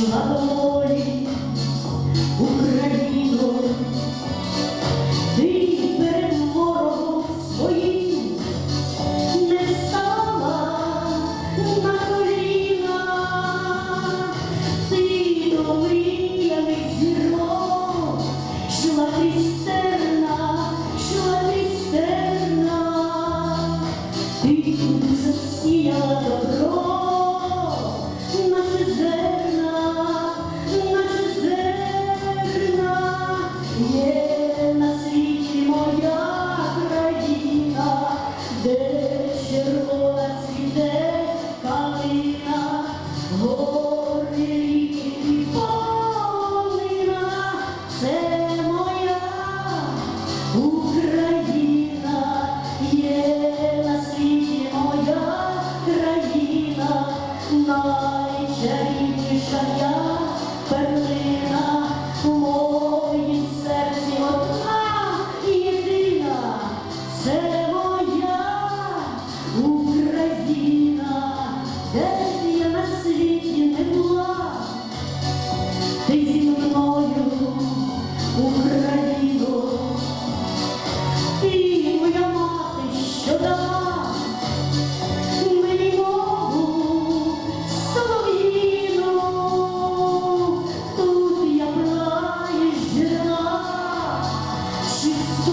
Слава волі Україно, ти перед ворогом своїм не стала на коліна, ти до мріяних зірок, йшла христерна, йшла христерна, ти дуже сіяла добра.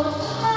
Україна.